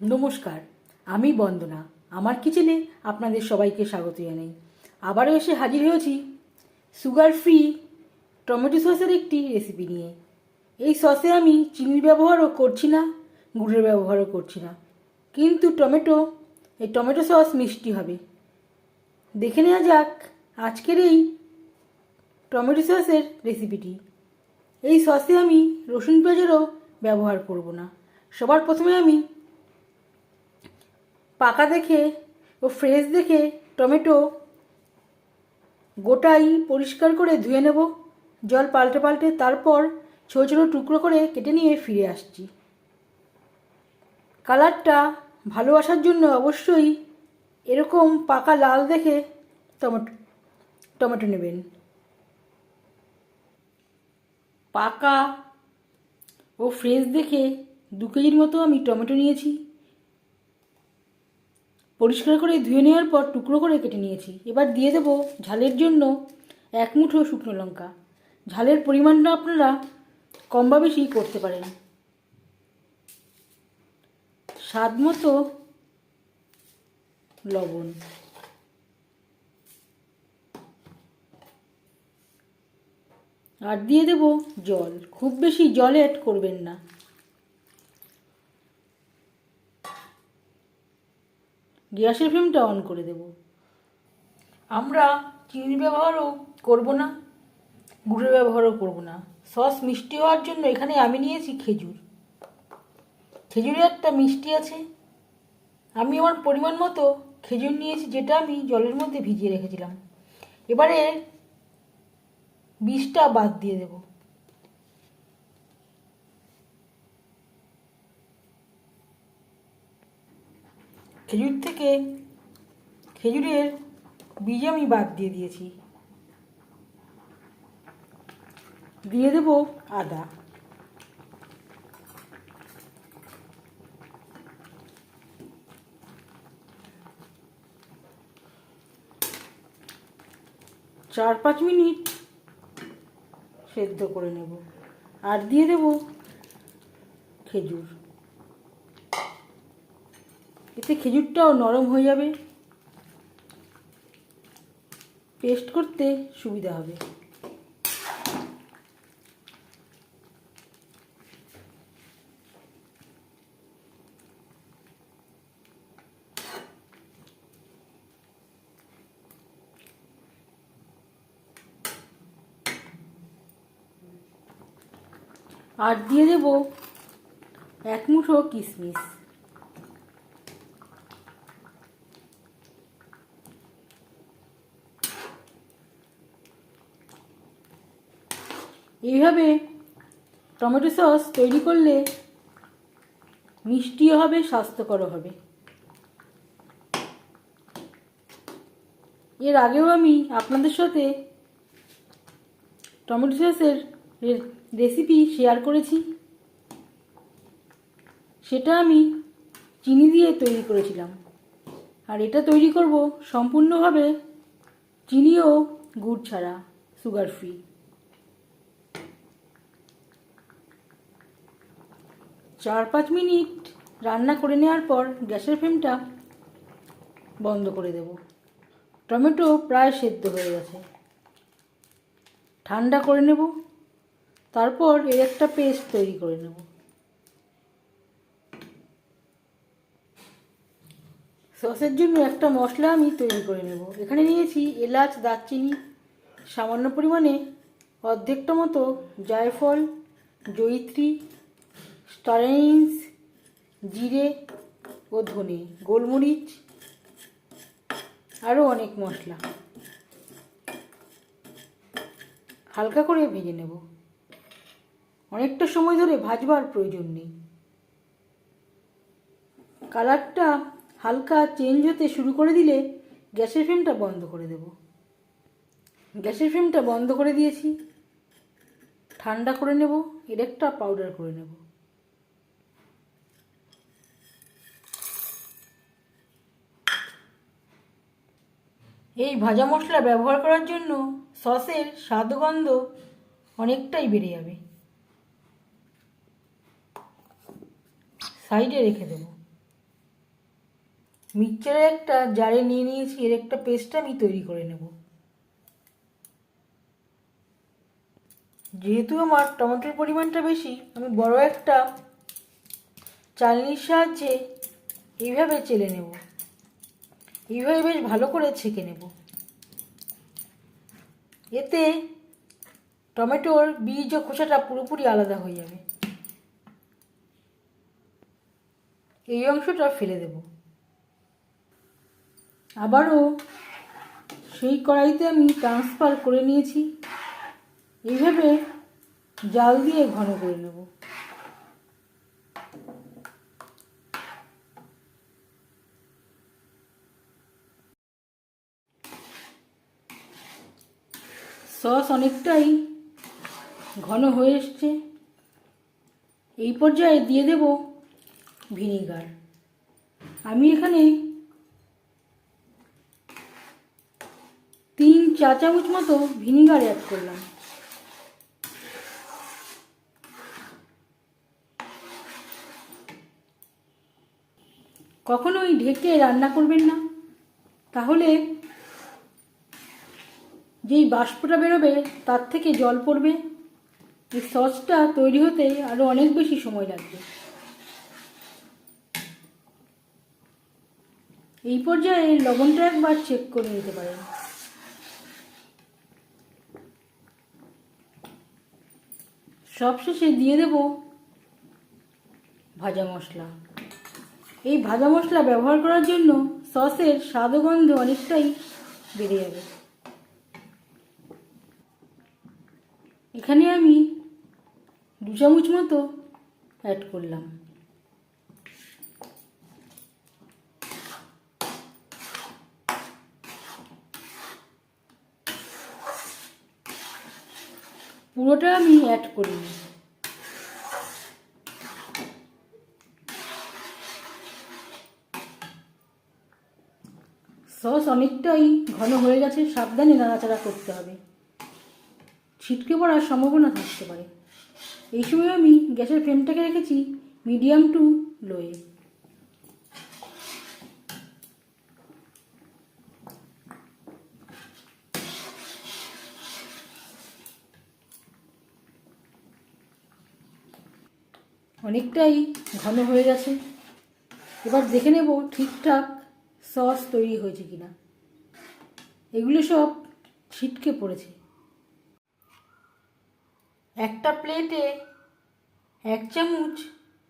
নমস্কার, আমি বন্দনা। আমার কিচেনে আপনাদের সবাইকে স্বাগত জানাই। আবারও এসে হাজির হয়েছি সুগার ফ্রি টমেটো সসের একটি রেসিপি নিয়ে। এই সসে আমি চিনির ব্যবহারও করছি না, গুড়ের ব্যবহারও করছি না। কিন্তু টমেটো, এই টমেটো সস মিষ্টি হবে। দেখে নেওয়া যাক আজকের এই টমেটো সসের রেসিপিটি এই সসে আমি রসুন পেঁয়াজেরও ব্যবহার করব না। সবার প্রথমে আমি পাকা দেখে ও ফ্রেশ দেখে টমেটো গোটাই পরিষ্কার করে ধুয়ে নেব। জল পাল্টে পাল্টে তারপর ছোটো ছোটো টুকরো করে কেটে নিয়ে ফিরে আসছি। কালারটা ভালো আসার জন্য অবশ্যই এরকম পাকা লাল দেখে টমেটো টমেটো নেবেন। পাকা ও ফ্রেশ দেখে দু কেজির মতো আমি টমেটো নিয়েছি। পরিষ্কার করে ধুয়ে নেওয়ার পর টুকরো করে কেটে নিয়েছি। এবার দিয়ে দেবো ঝালের জন্য এক মুঠো শুকনো লঙ্কা। ঝালের পরিমাণটা আপনারা কম বা বেশি করতে পারেন। স্বাদ মতো লবণ। আর দিয়ে দেব জল। খুব বেশি জল অ্যাড করবেন না। গ্যাসের ফ্লেমটা অন করে দেব। আমরা চিনি ব্যবহারও করব না, গুড়ের ব্যবহারও করব না। সস মিষ্টি হওয়ার জন্য এখানে আমি নিয়েছি খেজুর। খেজুরে একটা মিষ্টি আছে। আমি আমার পরিমাণ মতো খেজুর নিয়েছি, যেটা আমি জলের মধ্যে ভিজিয়ে রেখেছিলাম। এবারে বিষটা বাদ দিয়ে দেব। খেজুর থেকে খেজুরের বীজ আমি বাদ দিয়ে দিয়েছি। দিয়ে দেব আদা। চার পাঁচ মিনিট সেদ্ধ করে নেব। আর দিয়ে দেব খেজুর। এতে খেজুরটাও নরম হয়ে যাবে। পেস্ট করতে সুবিধা হবে। আর দিয়ে দেব এক মুঠো কিশমিশ এইভাবে টমেটো সস তৈরি করলে মিষ্টিও হবে, স্বাস্থ্যকরও হবে। এর আগেও আমি আপনাদের সাথে টমেটো সসের রেসিপি শেয়ার করেছি। সেটা আমি চিনি দিয়ে তৈরি করেছিলাম। আর এটা তৈরি করব সম্পূর্ণভাবে চিনি ও গুড় ছাড়া সুগার ফ্রি চার পাঁচ মিনিট রান্না করে নেওয়ার পর গ্যাসের ফ্লেমটা বন্ধ করে দেব। টমেটো প্রায় সেদ্ধ হয়ে গেছে। ঠান্ডা করে নেব। তারপর এর একটা পেস্ট তৈরি করে নেব। সসের জন্য একটা মশলা আমি তৈরি করে নেব। এখানে নিয়েছি এলাচ, দারচিনি, সামান্য পরিমাণে অর্ধেকটা মতো জায়ফল, জয়িত্রী স্টারেন্স জিরে ও ধনে, গোলমরিচ আরও অনেক মশলা। হালকা করে ভেজে নেব। অনেকটা সময় ধরে ভাজবার প্রয়োজন নেই। কালারটা হালকা চেঞ্জ হতে শুরু করে দিলে গ্যাসের ফ্লেমটা বন্ধ করে দেব। গ্যাসের ফ্লেমটা বন্ধ করে দিয়েছি। ঠান্ডা করে নেব, এর একটা পাউডার করে নেব। এই ভাজা মশলা ব্যবহার করার জন্য সসের স্বাদগন্ধ অনেকটাই বেড়ে যাবে। সাইডে রেখে দেব। মিক্সচারের একটা জারে নিয়ে নিয়েছি, এর একটা পেস্ট আমি তৈরি করে নেব। যেহেতু আমার টমেটোর পরিমাণটা বেশি, আমি বড় একটা চালনির সাহায্যে এইভাবে চেলে নেব। এইভাবে বেশ ভালো করে ছেঁকে নেব। এতে টমেটোর বীজ ও খোসাটা পুরোপুরি আলাদা হয়ে যাবে। এই অংশটা ফেলে দেব। আবারও সেই কড়াইতে আমি ট্রান্সফার করে নিয়েছি। এইভাবে জাল দিয়ে ঘন করে নেব। সস অনেকটাই ঘন হয়ে এসছে। এই পর্যায়ে দিয়ে দেব ভিনিগার। আমি এখানে তিন চা চামচ মতো ভিনিগার অ্যাড করলাম। কখনোই ঢেকে রান্না করবেন না। তাহলে যেই বাষ্পটা বেরোবে, তার থেকে জল পড়বে। এই সসটা তৈরি হতে আরও অনেক বেশি সময় লাগবে। এই পর্যায়ে লবণটা একবার চেক করে নিতে পারেন। সবশেষে দিয়ে দেব ভাজা মশলা। এই ভাজা মশলা ব্যবহার করার জন্য সসের স্বাদ ও গন্ধ অনেকটাই বেড়ে যাবে। এখানে আমি দু চামচ মতো অ্যাড করলাম। পুরোটা আমি অ্যাড করিনি সস অনেকটাই ঘন হয়ে গেছে, সাবধানে নাড়াচাড়া করতে হবে। ছিটকে পড়ার সম্ভাবনা থাকতে পারে। এই সময় আমি গ্যাসের ফ্লেমটাকে রেখেছি মিডিয়াম টু লোয়ে। অনেকটাই ঘন হয়ে গেছে। এবার দেখে নেব ঠিকঠাক সস তৈরি হয়েছে কিনা। এগুলো সব ছিটকে পড়েছে। একটা প্লেটে এক চামচ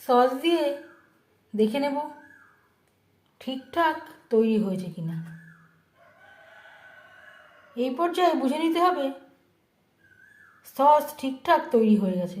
সস দিয়ে দেখে নেব ঠিকঠাক তৈরি হয়েছে কি না এই পর্যায়ে বুঝে নিতে হবে সস ঠিকঠাক তৈরি হয়ে গেছে।